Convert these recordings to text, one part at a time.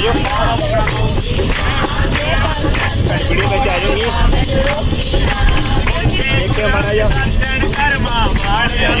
Video कैसे आ जाएगी देख के हमारा जो दर्शन कर्मा दर्शन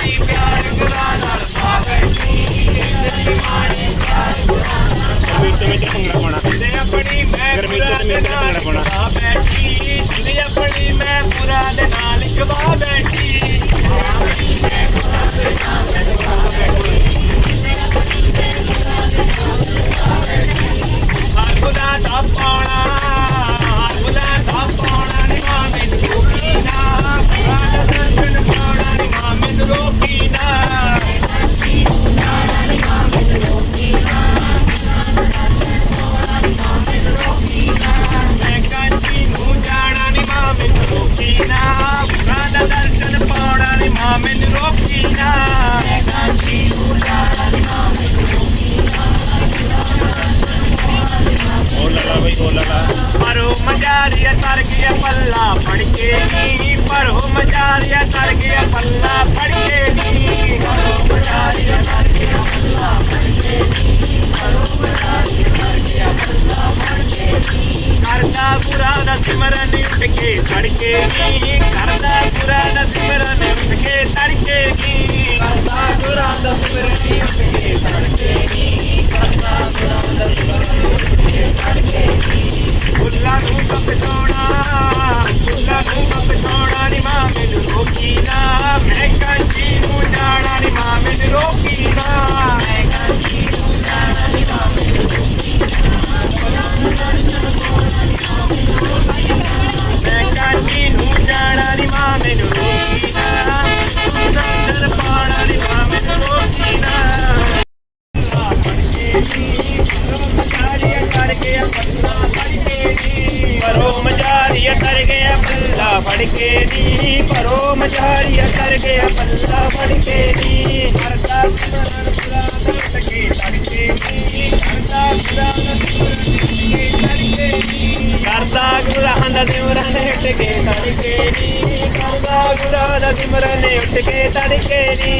ਮਾਰੀ ਪਿਆਰ ਗੁਰਾਂ ਨਾਲ ਪਾ ਬੈਠੀ ਜਿੰਦਗੀ ਮਾਰੀ ਪਿਆਰ ਗੁਰਾਂ ਨਾਲ ਗਰਮੀ ਤੇ ਵਿੱਚ ਭੰਗੜਾ ਪਾਉਣਾ ਤੇ ਆਪਣੀ ਮੈਂ ਗਰਮੀ ਤੇ ਮੇਰੇ ਨਾਲ ਭੰਗੜਾ ਪਾ ਬੈਠੀ ਜਿੰਦਗੀ ਆਪਣੀ ਮੈਂ ਪੁਰਾ ਦੇ ਨਾਲ ਗਵਾ ਬੈਠੀ। ਆਪਣੀ ਮੈਂ ਪੁਰਾ ਦੇ मजार ये तर गया पल्ला फड़ नी, पर हो मजार ये गया पल्ला फड़ के नी पल्ला फड़ के नी के नी करदा बुरा न सिमरन उठ के फड़ नी करदा बुरा न सिमरन उठ नी करदा बुरा न सिमरन up and down. कर गया पल्ला पड़ के दी परो मझारिया कर गया पल्ला पड़ के दी हरदा सके तड़के दी। हरदा करदा गुरान सिमरन उठ के तड़के दी करदा गुरान सिमरन उठ के तड़के दी।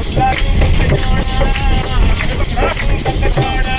उसका जाना उसका जाना